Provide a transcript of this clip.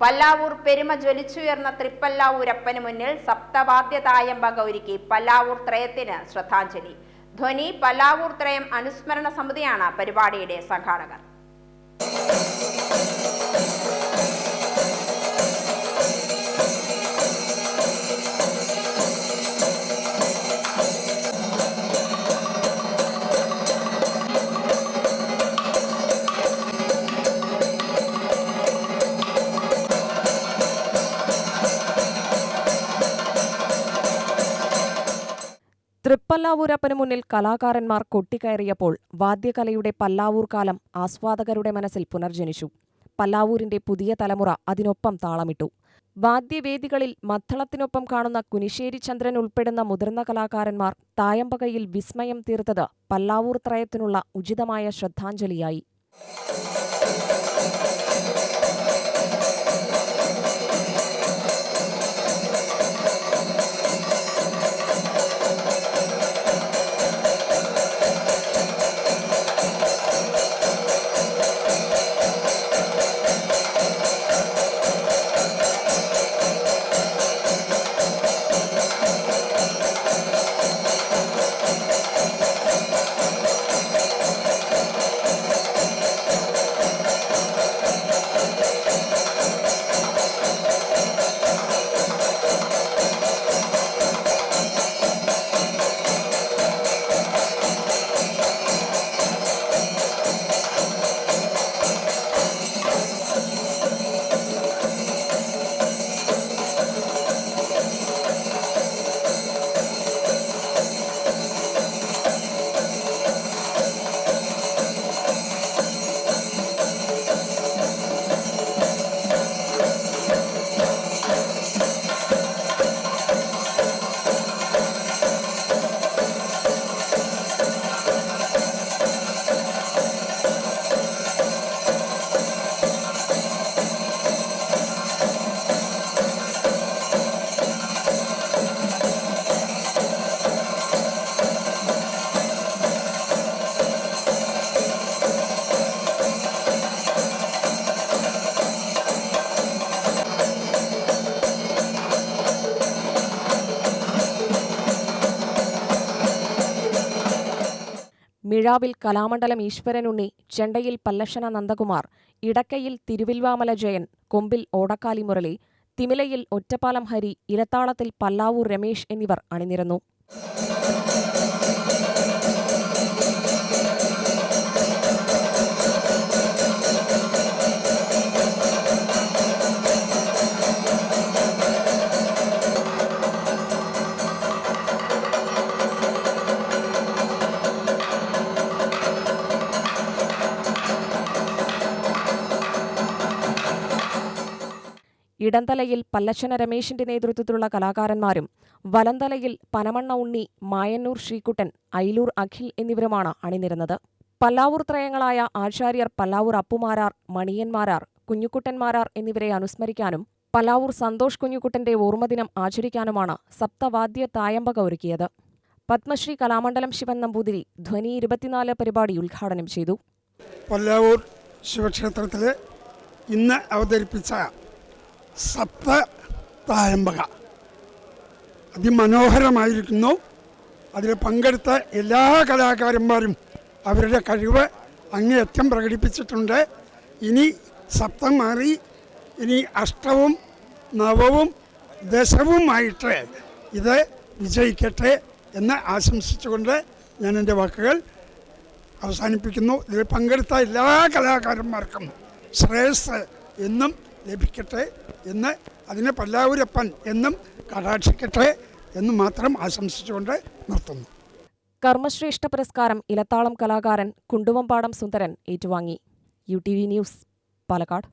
പല്ലാവൂർ പെരുമ ജ്വലിച്ചുയർന്ന തൃപ്പല്ലാവൂരപ്പന് മുന്നിൽ സപ്തവാദ്യതായമ്പക ഒരുക്കി പല്ലാവൂർ ത്രയത്തിന് ശ്രദ്ധാഞ്ജലി. ധ്വനി പല്ലാവൂർ ത്രയം അനുസ്മരണ സമിതിയാണ് പരിപാടിയുടെ സംഘാടകർ. തൃപ്പല്ലാവൂരപ്പന് മുന്നിൽ കലാകാരന്മാർ കൊട്ടിക്കയറിയപ്പോൾ വാദ്യകലയുടെ പല്ലാവൂർ കാലം ആസ്വാദകരുടെ മനസ്സിൽ പുനർജനിച്ചു. പല്ലാവൂരിന്റെ പുതിയ തലമുറ അതിനൊപ്പം താളമിട്ടു. വാദ്യവേദികളിൽ മദ്ധളത്തിനൊപ്പം കാണുന്ന കുനിശ്ശേരി ചന്ദ്രൻ ഉൾപ്പെടുന്ന മുതിർന്ന കലാകാരന്മാർ തായമ്പകയിൽ വിസ്മയം തീർത്തത് പല്ലാവൂർ ത്രയത്തിനുള്ള ഉചിതമായ ശ്രദ്ധാഞ്ജലിയായി. മിഴാവിൽ കലാമണ്ഡലം ഈശ്വരനുണ്ണി ചെണ്ടയിൽ പല്ലശന നന്ദകുമാർ ഇടക്കയിൽ തിരുവിൽവാമല ജയൻ കൊമ്പിൽ ഓടക്കാലി മുരളി തിമിലയിൽ ഒറ്റപ്പാലം ഹരി ഇലത്താളത്തിൽ പല്ലാവൂർ രമേശ് എന്നിവർ അണിനിരന്നു. ഇടന്തലയിൽ പല്ലശ്ശന രമേശിന്റെ നേതൃത്വത്തിലുള്ള കലാകാരന്മാരും വലന്തലയിൽ പനമണ്ണ ഉണ്ണി മായന്നൂർ ശ്രീകുട്ടൻ ഐലൂർ അഖിൽ എന്നിവരുമാണ് അണിനിരുന്നത്. പല്ലാവൂർ ത്രയങ്ങളായ ആചാര്യർ പല്ലാവൂർ അപ്പുമാരാർ മണിയന്മാരാർ കുഞ്ഞുക്കുട്ടന്മാരാർ എന്നിവരെ അനുസ്മരിക്കാനും പല്ലാവൂർ സന്തോഷ് കുഞ്ഞുകുട്ടന്റെ ഓർമ്മദിനം ആചരിക്കാനുമാണ് സപ്തവാദ്യ തായമ്പക ഒരുക്കിയത്. പത്മശ്രീ കലാമണ്ഡലം ശിവൻ നമ്പൂതിരി ധ്വനി ഇരുപത്തിനാല് പരിപാടി ഉദ്ഘാടനം ചെയ്തു. പല്ലാവൂർ ശിവക്ഷേത്രത്തിലെ ഇന്ന് അവതരിപ്പിച്ച സപ്ത തായമ്പക അതിമനോഹരമായിരിക്കുന്നു. അതിൽ പങ്കെടുത്ത എല്ലാ കലാകാരന്മാരും അവരുടെ കഴിവ് അങ്ങേയറ്റം പ്രകടിപ്പിച്ചിട്ടുണ്ട്. ഇനി സപ്തം മാറി ഇനി അഷ്ടവും നവവും ദശവുമായിട്ട് ഇത് വിജയിക്കട്ടെ എന്ന് ആശംസിച്ചുകൊണ്ട് ഞാൻ എന്റെ വാക്കുകൾ അവസാനിപ്പിക്കുന്നു. ഇതിൽ പങ്കെടുത്ത എല്ലാ കലാകാരന്മാർക്കും ശ്രേയസ് എന്നും ലഭിക്കട്ടെ എന്ന് അതിനെ പല്ലാവൂരപ്പൻ എന്നും കടാക്ഷിക്കട്ടെ എന്ന് മാത്രം ആശംസിച്ചുകൊണ്ട് നിർത്തുന്നു. കർമ്മശ്രേഷ്ഠ പുരസ്കാരം ഇലത്താളം കലാകാരൻ കുണ്ടുവമ്പാടം സുന്ദരൻ ഏറ്റുവാങ്ങി. U T V news Palakkad.